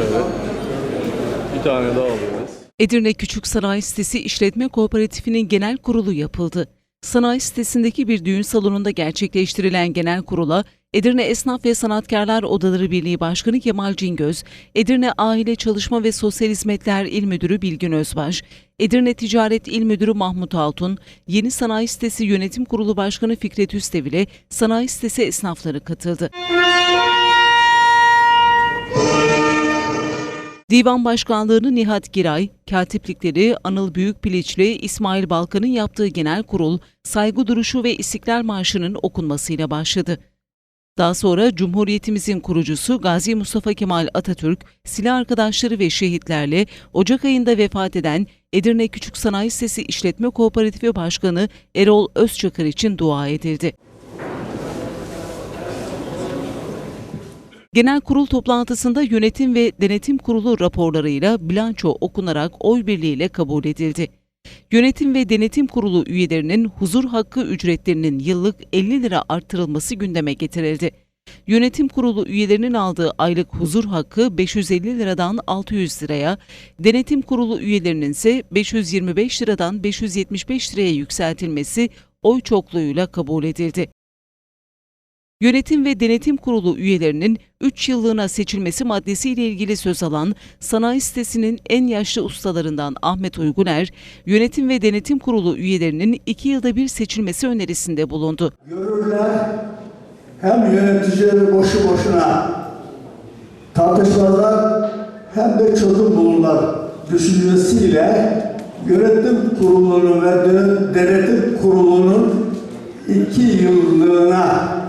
şöyle. Bir tane daha alıyoruz. Edirne Küçük Sanayi Sitesi İşletme Kooperatifinin genel kurulu yapıldı. Sanayi sitesindeki bir düğün salonunda gerçekleştirilen genel kurula Edirne Esnaf ve Sanatkarlar Odaları Birliği Başkanı Kemal Cingöz, Edirne Aile Çalışma ve Sosyal Hizmetler İl Müdürü Bilgin Özbaş, Edirne Ticaret İl Müdürü Mahmut Altun, Yeni Sanayi Sitesi Yönetim Kurulu Başkanı Fikret Üstev ile sanayi sitesi esnafları katıldı. Divan Başkanlığı'nı Nihat Giray, katiplikleri Anıl Büyükpiliçli, İsmail Balkan'ın yaptığı genel kurul, saygı duruşu ve İstiklal Marşı'nın okunmasıyla başladı. Daha sonra Cumhuriyetimizin kurucusu Gazi Mustafa Kemal Atatürk, silah arkadaşları ve şehitlerle Ocak ayında vefat eden Edirne Küçük Sanayi Sitesi İşletme Kooperatifi Başkanı Erol Özçakır için dua edildi. Genel kurul toplantısında yönetim ve denetim kurulu raporlarıyla bilanço okunarak oy birliğiyle kabul edildi. Yönetim ve denetim kurulu üyelerinin huzur hakkı ücretlerinin yıllık 50 lira artırılması gündeme getirildi. Yönetim kurulu üyelerinin aldığı aylık huzur hakkı 550 liradan 600 liraya, denetim kurulu üyelerinin ise 525 liradan 575 liraya yükseltilmesi oy çokluğuyla kabul edildi. Yönetim ve Denetim Kurulu üyelerinin 3 yıllığına seçilmesi maddesiyle ilgili söz alan sanayi sitesinin en yaşlı ustalarından Ahmet Uyguner, Yönetim ve Denetim Kurulu üyelerinin 2 yılda bir seçilmesi önerisinde bulundu. Görürler hem yöneticileri boşu boşuna tartışmazlar hem de çözüm bulurlar düşüncesiyle yönetim kurulunun ve de- denetim kurulunun iki yıllığına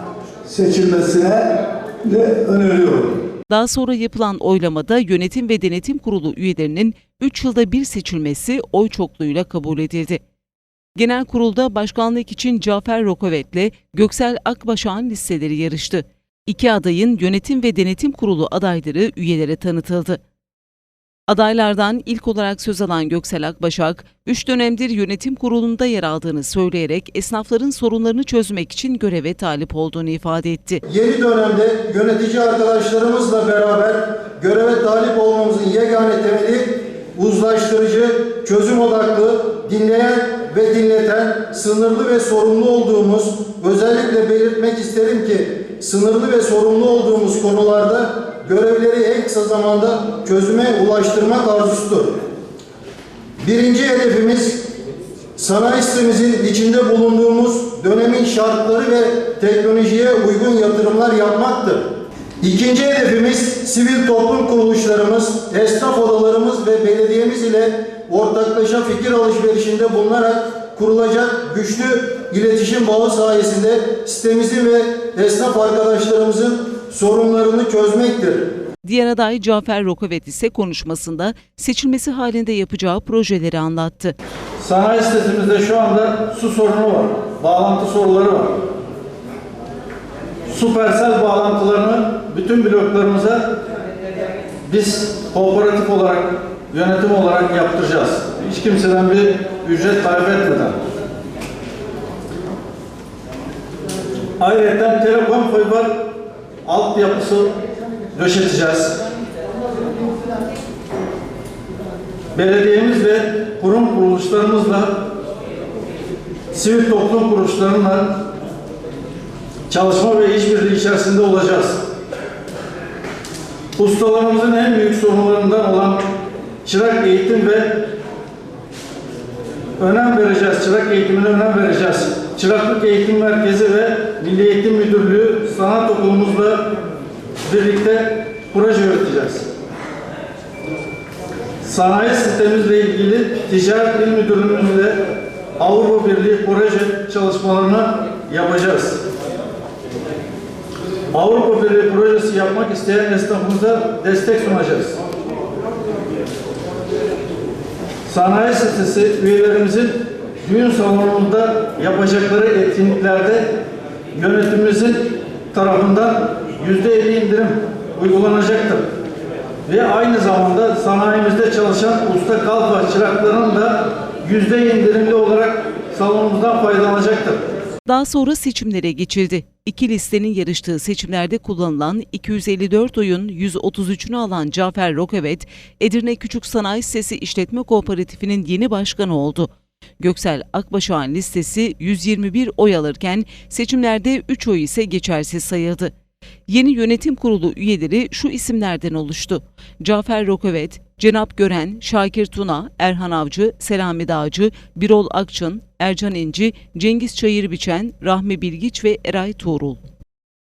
seçilmesine de öneriyorum. Daha sonra yapılan oylamada Yönetim ve Denetim Kurulu üyelerinin 3 yılda bir seçilmesi oy çokluğuyla kabul edildi. Genel kurulda başkanlık için Cafer Rokovet'le Göksel Akbaşak'ın listeleri yarıştı. İki adayın Yönetim ve Denetim Kurulu adayları üyelere tanıtıldı. Adaylardan ilk olarak söz alan Göksel Akbaşak, 3 dönemdir yönetim kurulunda yer aldığını söyleyerek esnafların sorunlarını çözmek için göreve talip olduğunu ifade etti. Yeni dönemde yönetici arkadaşlarımızla beraber göreve talip olmamızın yegane temeli uzlaştırıcı, çözüm odaklı, dinleyen ve dinleten, sınırlı ve sorumlu olduğumuz, özellikle belirtmek isterim ki sınırlı ve sorumlu olduğumuz konularda görevleri en kısa zamanda çözüme ulaştırmak arzusudur. Birinci hedefimiz sanayi sitemizin içinde bulunduğumuz dönemin şartları ve teknolojiye uygun yatırımlar yapmaktır. İkinci hedefimiz sivil toplum kuruluşlarımız, esnaf odalarımız ve belediyemiz ile ortaklaşa fikir alışverişinde bulunarak kurulacak güçlü iletişim bağı sayesinde sitemizin ve esnaf arkadaşlarımızın sorunlarını çözmektir. Diğer aday Cafer Rokovet ise konuşmasında seçilmesi halinde yapacağı projeleri anlattı. Sanayi sitesimizde şu anda su sorunu var. Bağlantı soruları var. Süpersel bağlantılarını bütün bloklarımıza biz kooperatif olarak, yönetim olarak yaptıracağız. Hiç kimseden bir ücret talep etmeden. Ayrıca telekom fiber altyapısı döşeteceğiz. belediyemiz ve kurum kuruluşlarımızla sivil toplum kuruluşlarıyla çalışma ve işbirliği içerisinde olacağız. Ustalarımızın en büyük sorunlarından olan çırak eğitim ve önem vereceğiz. Çırak eğitimine önem vereceğiz. Çıraklık Eğitim Merkezi ve Milli Eğitim Müdürlüğü sanat okulumuzla birlikte proje üreteceğiz. Sanayi sitemizle ilgili Ticaret İl Müdürlüğümüzle Avrupa Birliği proje çalışmalarını yapacağız. Avrupa Birliği projesi yapmak isteyen esnafımıza destek sunacağız. Sanayi sitesi üyelerimizin düğün salonunda yapacakları etkinliklerde yönetimimizin tarafından yüzde elli indirim uygulanacaktır ve aynı zamanda sanayimizde çalışan usta kalfa çıraklarının da yüzde indirimli olarak salonumuzdan faydalanacaktır. Daha sonra seçimlere geçildi. İki listenin yarıştığı seçimlerde kullanılan 254 oyun 133'ünü alan Cafer Rokevet, Edirne Küçük Sanayi Sitesi İşletme Kooperatifi'nin yeni başkanı oldu. Göksel Akbaşak'ın listesi 121 oy alırken seçimlerde 3 oy ise geçersiz sayıldı. Yeni yönetim kurulu üyeleri şu isimlerden oluştu. Cafer Rokövet, Cenap Gören, Şakir Tuna, Erhan Avcı, Selami Dağcı, Birol Akçın, Ercan İnci, Cengiz Çayırbiçen, Rahmi Bilgiç ve Eray Tuğrul.